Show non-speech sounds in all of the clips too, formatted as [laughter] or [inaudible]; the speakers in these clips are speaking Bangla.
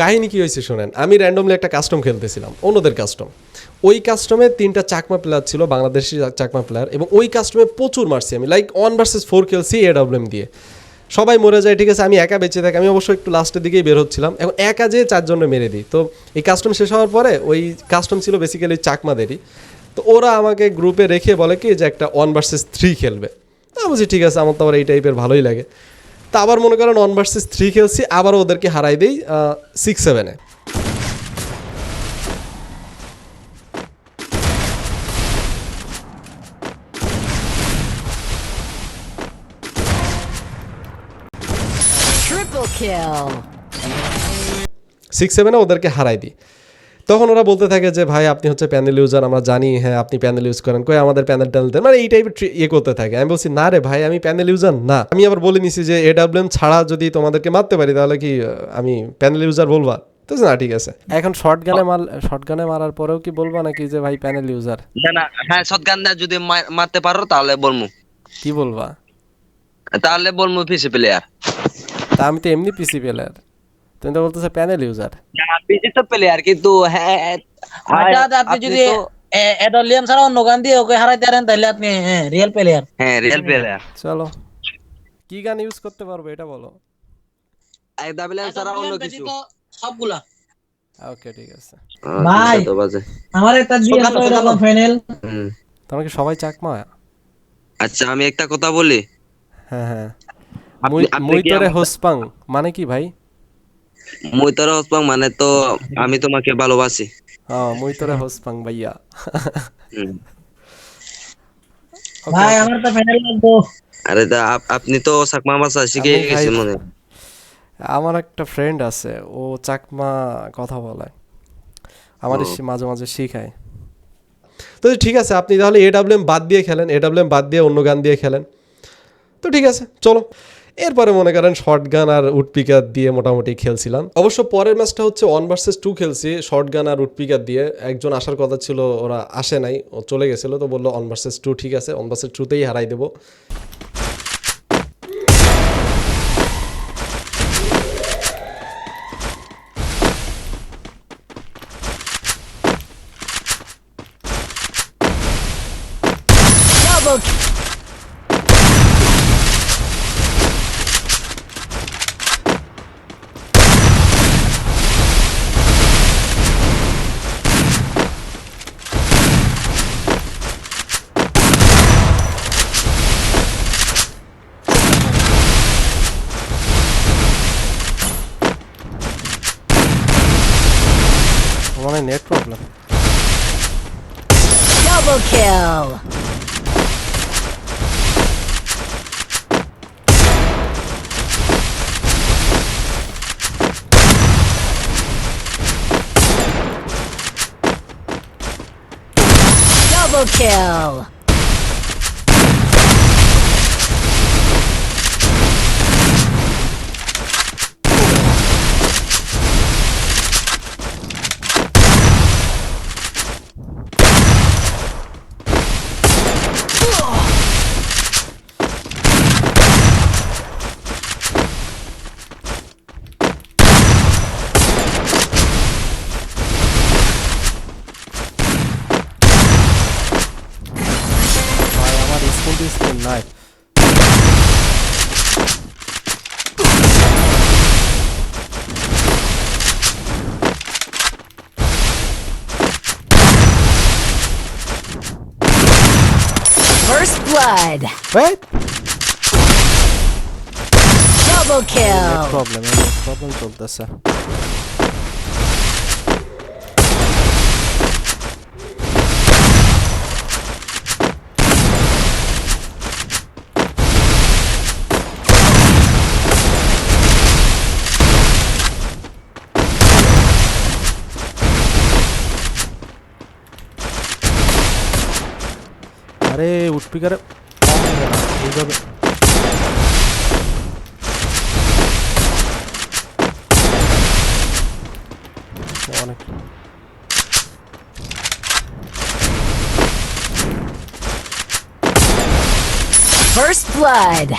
কাহিনী কি হয়েছে শোনেন, আমি র্যান্ডমলি একটা কাস্টম খেলতেছিলাম, অন্যদের কাস্টম ওই কাস্টমে তিনটা চাকমা প্লেয়ার ছিল, বাংলাদেশি চাকমা প্লেয়ার এবং ওই কাস্টমে প্রচুর মারছি আমি লাইক ওয়ান ভার্সেস ফোর খেলছি এ ডাব্লিউএম দিয়ে। সবাই মরে যায়, ঠিক আছে, আমি একা বেঁচে থাকি, আমি অবশ্যই একটু লাস্টের দিকেই বের হচ্ছিলাম এখন একা যেয়ে চারজনে মেরে দিই। তো এই কাস্টম শেষ হওয়ার পরে ওই কাস্টম ছিল বেসিক্যালি চাকমাদেরই। তো ওরা আমাকে গ্রুপে রেখে বলে কি যে একটা ওয়ান ভার্সেস থ্রি খেলবে। তা বলছি, ঠিক আছে, আমার তো আবার এই টাইপের ভালোই লাগে। তা আবার মনে করেন ওয়ান ভার্সেস থ্রি খেলছি আবার ওদেরকে হারাই দেই সিক্স সেভেনে সিক্স সেভেনে ওদেরকে হারাই দিই। তখন ওরা বলতে থাকে যে ভাই আপনি হচ্ছে প্যানেল ইউজার আমরা জানি হ্যাঁ আপনি প্যানেল ইউজ করেন। কই আমাদের প্যানেল ট্যানেল দেন। মানে এই টাইপের ইয়ে করতে থাকে। আমি বলছি না রে ভাই আমি প্যানেল ইউজার না। আমি আবার বলে নিছি যে এডাব্লিউএম ছাড়া যদি তোমাদেরকে মারতে পারি তাহলে কি আমি প্যানেল ইউজার বলবা? তো না ঠিক আছে। এখন শর্ট গানে মার শর্ট গানে মারার পরেও কি বলবা নাকি যে ভাই প্যানেল ইউজার না না হ্যাঁ শটগান দিয়ে যদি মারতে পারো তাহলে বলমু। কি বলবা? তাহলে বলমু পিসি প্লেয়ার তা আমি তো এমনি পিসি প্লেয়ার তুমি তো বলতেছো প্যানেল ইউজার পিসি তো প্লেয়ার কিন্তু হ্যাঁ হঠাৎ আপনি যদি এডলিয়াম ছাড়া অন্য গান দিয়ে ওকে হারাইতে পারেন তাহলে আপনি হ্যাঁ রিয়েল প্লেয়ার হ্যাঁ রিয়েল প্লেয়ার চলো। কি গান ইউজ করতে পারব এটা বলো? ডাবলিয়াম ছাড়া অন্য কিছু। সবগুলা। ওকে ঠিক আছে। ভাই। তো বাজে। আমার একটা দিয়ে শোনানো, এরকম শোনানো। ফাইনাল হুম। তোমার কি সবাই চাকমা? আচ্ছা আমি একটা কথা বলি। হ্যাঁ হ্যাঁ। মুই- মুই তোরে হোসপাং। মানে কি ভাই? মুই তোর হসপাং মানে তো আমি তোমাকে ভালোবাসি হ্যাঁ মুই তোরে হোসপাং ভাইয়া। ভাই আমার তো ফাইনাল লাগবো আরে দা আপনি তো সাকমা ভাষা শিখে গেছেন মনে। আমার একটা ফ্রেন্ড আছে ও চাকমা কথা বলে। আমার এসে মাঝে মাঝে শিখায়। তো ঠিক আছে আপনি তাহলে এডাব্লিউএম বাদ দিয়ে খেলেন এডাব্লিউএম বাদ দিয়ে অন্য গান দিয়ে খেলেন। তো ঠিক আছে চলো। এরপরে মনে করেন শর্ট গান আর উডপিকার দিয়ে মোটামুটি খেলছিলাম। অবশ্য পরের ম্যাচটা হচ্ছে ওয়ান ভার্সেস টু খেলছি শর্ট গান আর উডপিকার দিয়ে। একজন আসার কথা ছিল, ওরা আসে নাই, ও চলে গেছিল, তো বলল অন ভার্সেস টু ঠিক আছে অন ভার্সেস টুতেই হারাই দেবো Double kill. মানে net problem Double kill. Double kill. আমার স্কুল স্কুল নাই First blood. Wait! Double kill. Problem problem চলতেছে আরে উঠপিকারে এইভাবে অনেক First blood.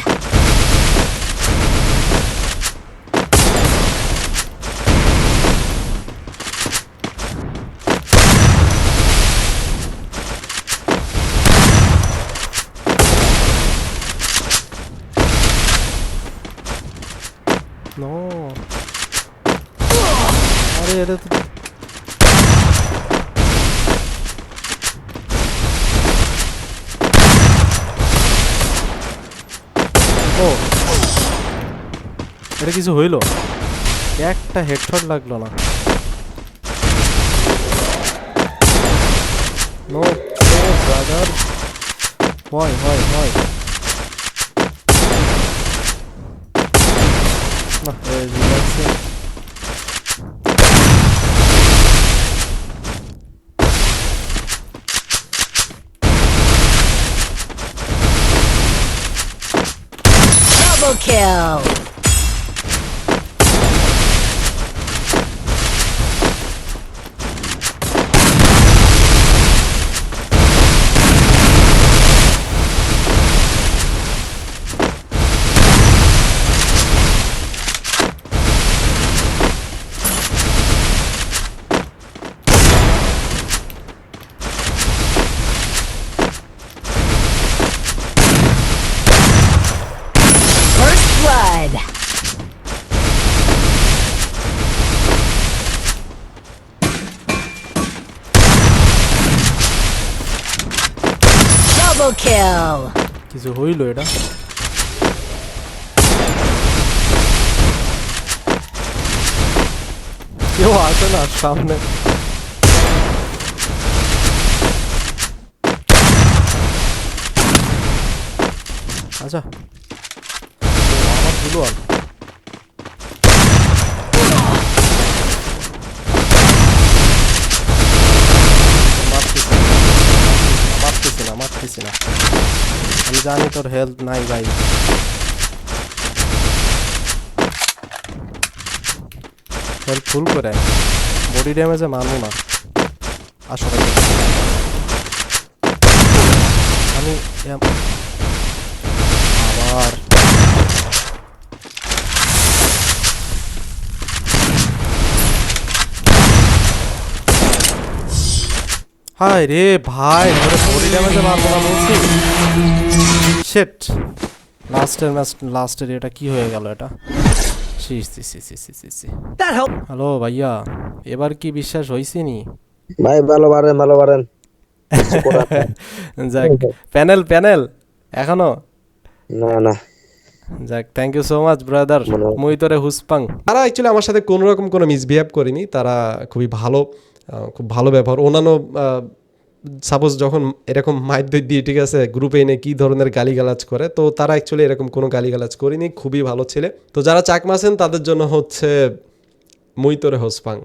নো। আরে এটা তো ও। এটা কিছু হইল? একটা হেডশট লাগল না। নো ব্রাদার হয় হয় হয়। না রিল্যাক্সে Double kill. Kill. কিছু হইল এটা? কেউ আসে না সামনে। আচ্ছা। আমারগুলো আর মারতেছি না, মারতেছি না মারতেছি না আমি জানি তোর হেলথ নাই ভাই। হেলথ ফুল করে। বডি ড্যামেজে মারবো না। আসলে আমি আবার। হায় রে ভাই বডি ড্যামেজে মারবো না বলছি। শেট লাস্টের ম্যাচ লাস্টের এটা কি হয়ে গেল এটা? হ্যালো ভাইয়া। এবার কি বিশ্বাস হয়েছে নি ভাই ভালো পারেন ভালো পারেন। [laughs] যাক প্যানেল প্যানেল এখনও? না না। যাক thank you so much brother মুই তোরে হুসপাং। তারা অ্যাকচুয়ালি আমার সাথে কোনো রকম কোনো মিসবিহেভ করেনি। তারা খুবই ভালো আহ, খুব ভালো ব্যবহার। অন্যান্য সাপোজ যখন এরকম মাইর দিয়ে ঠিক আছে গ্রুপে এনে কী ধরনের গালিগালাজ করে, তো তারা অ্যাকচুয়ালি এরকম কোনো গালিগালাজ করিনি, খুবই ভালো ছেলে। তো যারা চাকমা আছেন, তাদের জন্য হচ্ছে মুই তোরে হোসপাং।